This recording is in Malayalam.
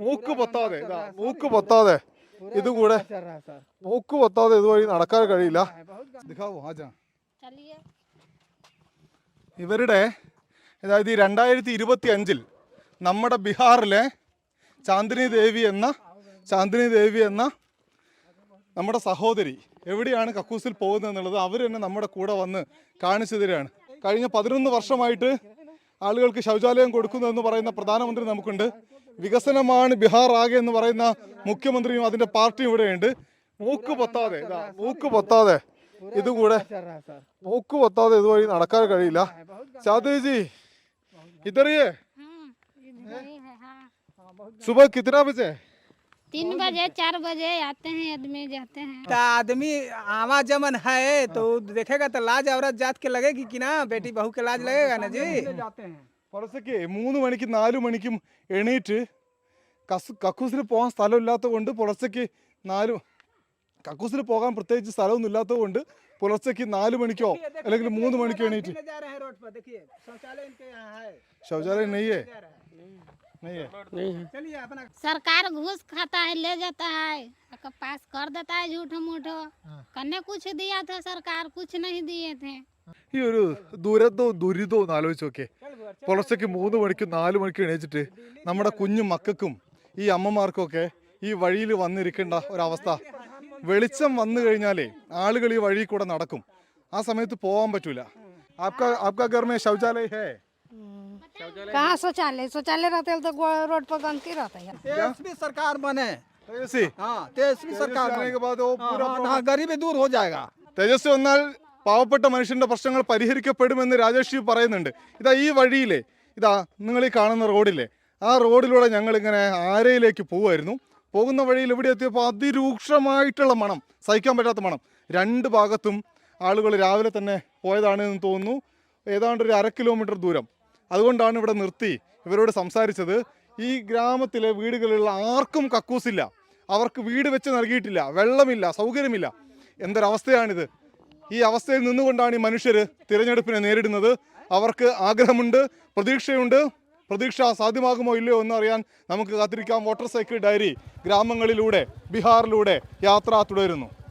മൂക്ക് പൊത്താതെ ഇതാ, മൂക്ക് പൊത്താതെ ഇതും കൂടെ चल रहा है सर മൂക്ക് പൊത്താതെ ഇതുവഴി നടക്കാൻ കഴിയില്ല ദിഖാവോ ആജാ चलिए ഇവരുടെ അതായത് ഈ രണ്ടായിരത്തി ഇരുപത്തി അഞ്ചിൽ നമ്മുടെ ബീഹാറിലെ ചാന്ദിനി ദേവി എന്ന ചാന്ദിനി ദേവി എന്ന നമ്മുടെ സഹോദരി എവിടെയാണ് കക്കൂസിൽ പോകുന്നത് എന്നുള്ളത് അവർ തന്നെ നമ്മുടെ കൂടെ വന്ന് കാണിച്ചു തരികയാണ് കഴിഞ്ഞ പതിനൊന്ന് വർഷമായിട്ട് ആളുകൾക്ക് ശൗചാലയം കൊടുക്കുന്നു എന്ന് പറയുന്ന പ്രധാനമന്ത്രി നമുക്കുണ്ട്. വികസനമാണ് ബീഹാർ ആകെ എന്ന് പറയുന്ന മുഖ്യമന്ത്രിയും അതിന്റെ പാർട്ടിയും ഇവിടെയുണ്ട്. മൂക്ക് പൊത്താതെ മൂക്ക് പൊത്താതെ. ഇതുകൂടെ മൂക്ക് പൊത്താതെ ഇതുവഴി നടക്കാൻ കഴിയില്ല. ചാതേജി ഇതറിയേ സുബ കിത്തനാ ബജേ तीन बजे चार बजे आते हैं आदमी जाते हैं तो आदमी आवा जमन है तो देखेगा तो लाज औरत जात के लगेगी कि ना बेटी बहू के लाज लगेगा ना जी പുലർച്ചയ്ക്ക് മൂന്ന് മണിക്കും നാല് മണിക്കും എണീറ്റ് കസ് കക്കൂസിൽ പോകാൻ സ്ഥലമില്ലാത്തത് കൊണ്ട് പുലർച്ചയ്ക്ക് നാല് കക്കൂസിൽ പോകാൻ പ്രത്യേകിച്ച് സ്ഥലമൊന്നും ഇല്ലാത്തത് കൊണ്ട് പുലർച്ചയ്ക്ക് നാല് മണിക്കോ അല്ലെങ്കിൽ മൂന്ന് മണിക്കോ എണീറ്റ് जा रहे हैं रोड पर देखिए शौचालय इनके यहाँ है ശൗചാലയം നെയ്യേ നെയ്യേ चलिए अपना सरकार घूस खाता है ले जाता है और पास कर देता है झूठ मूठ करने कुछ दिया था सरकार कुछ नहीं दिए थे ഈ ഒരു ദുരന്തവും ദുരിതവും ഒന്ന് ആലോചിച്ച് നോക്കേ പുലർച്ചയ്ക്ക് മൂന്ന് മണിക്കും നാല് മണിക്കും എണീച്ചിട്ട് നമ്മുടെ കുഞ്ഞു മക്കൾക്കും ഈ അമ്മമാർക്കൊക്കെ ഈ വഴിയിൽ വന്നിരിക്കേണ്ട ഒരവസ്ഥ വെളിച്ചം വന്നു കഴിഞ്ഞാലേ ആളുകൾ ഈ വഴി കൂടെ നടക്കും ആ സമയത്ത് പോകാൻ പറ്റൂല ആപ്കാ ആപ്കാ घर में शौचालय है कहाँ शौचालय शौचालय रहते तो गो- रोड पर गंदगी रहता है तेजस्वी सरकार बने तेजस्वी हाँ तेजस्वी सरकार आने बने के बाद वो हाँ, पूरा हाँ, हाँ, गरीबी दूर हो जाएगा തേജസ്വി വന്നാൽ പാവപ്പെട്ട മനുഷ്യന്റെ പ്രശ്നങ്ങൾ പരിഹരിക്കപ്പെടുമെന്ന് രാജേഷ് പറയുന്നുണ്ട് ഇതാ ഈ വഴിയിലെ ഇതാ നിങ്ങൾ ഈ കാണുന്ന റോഡില്ലേ ആ റോഡിലൂടെ ഞങ്ങൾ ഇങ്ങനെ ആരയിലേക്ക് പോവുമായിരുന്നു പോകുന്ന വഴിയിൽ ഇവിടെ എത്തിയപ്പോൾ അതിരൂക്ഷമായിട്ടുള്ള മണം സഹിക്കാൻ പറ്റാത്ത മണം രണ്ട് ഭാഗത്തും ആളുകൾ രാവിലെ തന്നെ പോയതാണ് എന്ന് തോന്നുന്നു ഏതാണ്ട് ഒരു അര കിലോമീറ്റർ ദൂരം അതുകൊണ്ടാണ് ഇവിടെ നിർത്തി ഇവരോട് സംസാരിച്ചത്. ഈ ഗ്രാമത്തിലെ വീടുകളിലുള്ള ആർക്കും കക്കൂസില്ല. അവർക്ക് വീട് വെച്ച് നൽകിയിട്ടില്ല. വെള്ളമില്ല സൗകര്യമില്ല. എന്തൊരവസ്ഥയാണിത്? ഈ അവസ്ഥയിൽ നിന്നുകൊണ്ടാണ് ഈ മനുഷ്യർ തിരഞ്ഞെടുപ്പിനെ നേരിടുന്നത്. അവർക്ക് ആഗ്രഹമുണ്ട് പ്രതീക്ഷയുണ്ട്. പ്രതീക്ഷ സാധ്യമാകുമോ ഇല്ലയോ എന്ന് അറിയാൻ നമുക്ക് കാത്തിരിക്കാം. മോട്ടോർ സൈക്കിൾ ഡയറി ഗ്രാമങ്ങളിലൂടെ ബീഹാറിലൂടെ യാത്ര തുടരുന്നു.